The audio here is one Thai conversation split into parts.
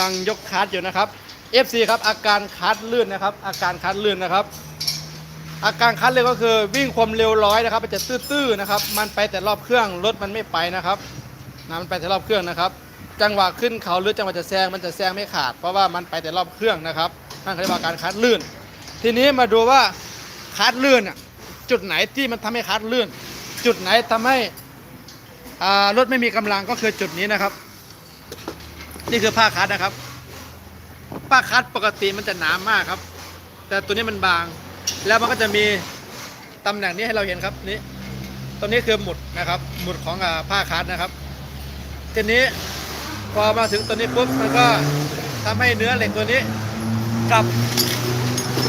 ำลังยกคาร์ดอยู่นะครับ FC ครับอาการคาร์ดลื่นนะครับ อาการคาร์ดลื่นนะครับ อาการคาร์ดลื่นก็คือวิ่งความเร็วร้อยนะครับมันจะตื้อๆนะครับ มันไปแต่รอบเครื่องรถมันไม่ไปนะครับนะมันไปแต่รอบเครื่องนะครับ จังหวะขึ้นเขาหรือจังหวะจะแซงมันจะแซงไม่ขาด เพราะว่ามันไปแต่รอบเครื่องนะครับนั่นคืออาการคาร์ดลื่น ทีนี้มาดูว่าคาร์ดลื่นจุดไหนที่มันทำให้คาร์ดลื่น จุดไหนทำให้อ่ารถไม่มีกำลังก็คือจุดนี้นะครับ นี่คือผ้าคัดนะครับ ผ้าคัดปกติมันจะหนามากครับ แต่ตัวนี้มันบาง แล้วมันก็จะมีตำแหน่งนี้ให้เราเห็นครับนี่ตัวนี้คือหมุดนะครับ หมุดของผ้าคัดนะครับ ทีนี้พอมาถึงตัวนี้ปุ๊บมันก็ทำให้เนื้อเหล็กตัวนี้กับ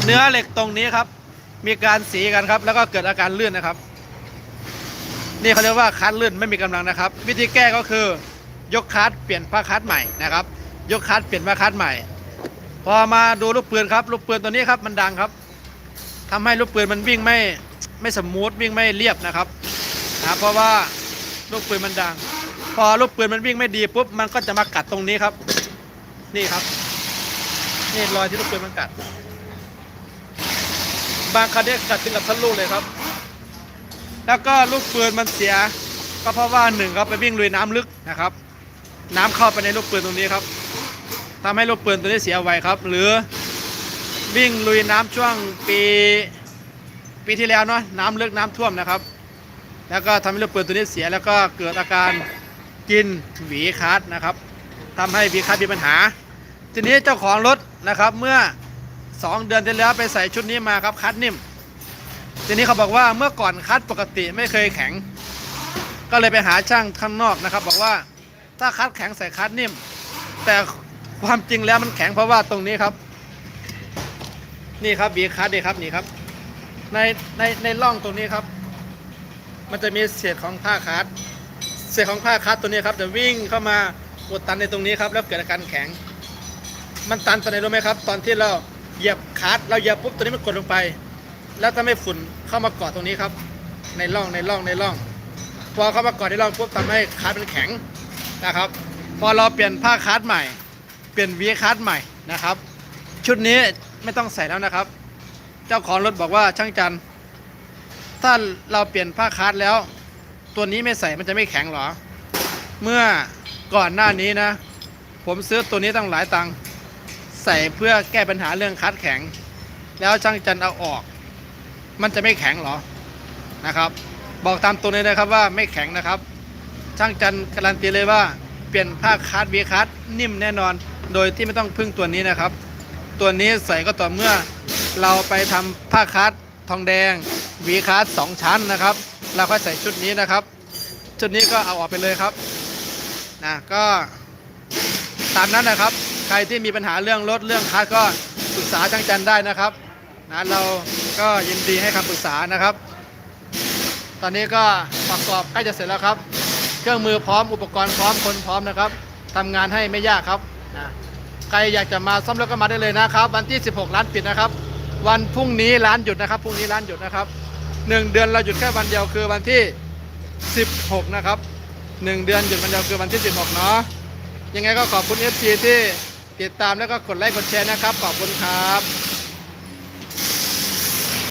เนื้อเหล็กตรงนี้ครับ มีการสีกันครับ แล้วก็เกิดอาการลื่นนะครับ นี่เขาเรียกว่าคัดลื่นไม่มีกำลังนะครับ วิธีแก้ก็คือ ยกคัดเปลี่ยนผ้าคัดใหม่นะครับ ยกคัดเปลี่ยนผ้าคัดใหม่ พอมาดูลูกปืนครับลูกปืนตัวนี้ครับมันดังครับทำให้ลูกปืนมันวิ่งไม่ไม่สมูทวิ่งไม่เรียบนะครับนะเพราะว่าลูกปืนมันดัง พอลูกปืนมันวิ่งไม่ดีปุ๊บมันก็จะมากัดตรงนี้ครับ นี่ครับนี่รอยที่ลูกปืนมันกัด บางคันเนี่ยกัดถึงกับทะลุเลยครับ แล้วก็ลูกปืนมันเสียก็เพราะว่าหนึ่งครับไปวิ่งลุยน้ำลึกนะครับ น้ำเข้าไปในลูกปืนตรงนี้ครับทำให้ลูกปืนตัวนี้เสียไวครับ หรือวิ่งลุยน้ำช่วงปีปีที่แล้วเนาะน้ำลึกน้ำท่วมนะครับ แล้วก็ทำให้ลูกปืนตัวนี้เสียแล้วก็เกิดอาการกินหวีคัสนะครับทำให้หวีคัสมีปัญหา ทีนี้เจ้าของรถนะครับ เมื่อ 2 เดือนที่แล้วไปใส่ชุดนี้มาครับคัสนิ่ม ทีนี้เขาบอกว่าเมื่อก่อนคัดปกติไม่เคยแข็ง ก็เลยไปหาช่างข้างนอกนะครับ บอกว่า ถ้าคัดแข็งใส่คัดนิ่ม แต่ความจริงแล้วมันแข็งเพราะว่าตรงนี้ครับ นี่ครับบีคัดนี่ครับนี่ครับ ในในในร่องตรงนี้ครับ มันจะมีเศษของผ้าคัดเศษของผ้าคัดตัวนี้ครับจะวิ่งเข้ามาอุดตันในตรงนี้ครับแล้วเกิดอาการแข็ง มันตันตอนไหนรู้ไหมครับ ตอนที่เราเหยียบคัดเราเหยียบปุ๊บตัวนี้มันกดลงไป แล้วถ้าไม่ฝุ่นเข้ามาเกาะตรงนี้ครับ ในร่องในร่องในร่องพอเข้ามาเกาะในร่องปุ๊บทำให้คาร์ดมันแข็ง นะครับ พอเราเปลี่ยนผ้าคาดใหม่ เปลี่ยนวีคาดใหม่นะครับ ชุดนี้ไม่ต้องใส่แล้วนะครับ เจ้าของรถบอกว่าช่างจันถ้าเราเปลี่ยนผ้าคาดแล้ว ตัวนี้ไม่ใส่มันจะไม่แข็งเหรอ เมื่อก่อนหน้านี้นะ ผมซื้อตัวนี้ตั้งหลายตังค์ใส่เพื่อแก้ปัญหาเรื่องคัดแข็ง แล้วช่างจันเอาออก มันจะไม่แข็งเหรอนะครับ บอกตามตัวเลยนะครับว่าไม่แข็งนะครับ ช่างจันทร์การันตีเลยว่าเปลี่ยนผ้าคาดวีคาดนิ่มแน่นอน โดยที่ไม่ต้องพึ่งตัวนี้นะครับ ตัวนี้ใส่ก็ต่อเมื่อเราไปทำผ้าคาดทองแดงวีคาดสองชั้นนะครับ เราก็ใส่ชุดนี้นะครับ ชุดนี้ก็เอาออกไปเลยครับนะก็ตามนั้นนะครับ ใครที่มีปัญหาเรื่องรถเรื่องคาดก็ปรึกษาช่างจันได้นะครับนะเราก็ยินดีให้คำปรึกษานะครับ ตอนนี้ก็ประกอบใกล้จะเสร็จแล้วครับ เครื่องมือพร้อมอุปกรณ์พร้อมคนพร้อมนะครับทำงานให้ไม่ยากครับนะใครอยากจะมาซ่อมรถก็มาได้เลยนะครับ วันที่ 16 ร้านปิดนะครับ วันพรุ่งนี้ร้านหยุดนะครับพรุ่งนี้ร้านหยุดนะครับหนึ่งเดือนเราหยุดแค่วันเดียวคือวันที่ 16 นะครับหนึ่งเดือนหยุดวันเดียวคือวันที่ 16 เนาะยังไงก็ขอบคุณ FC ที่ติดตามแล้วก็กดไลค์กดแชร์นะครับ ขอบคุณครับ